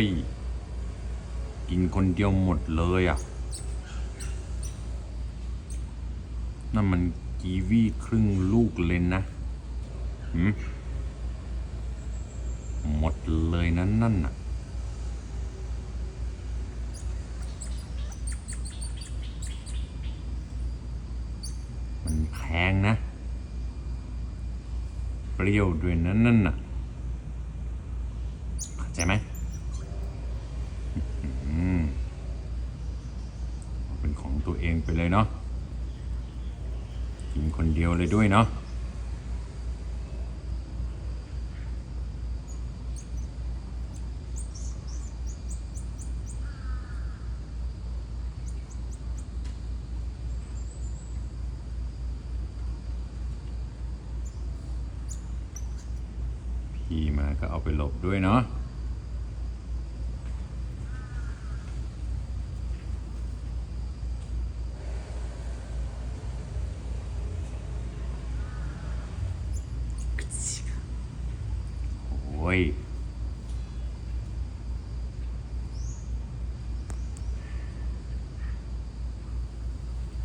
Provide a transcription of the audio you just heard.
ย กินคนเดียวหมดเลยอะ นั่นมันกีวีครึ่งลูกเลยนะหืมหมดเลยนั่นนั่นน่ะมันแพงนะ เปรี้ยวด้วยนั่นนั่นน่ะเข้าใจไหมอืม เป็นของตัวเองไปเลยเนาะกินคนเดียวเลยด้วยเนาะพี่มาก็เอาไปหลบด้วยเนาะ โอ้ย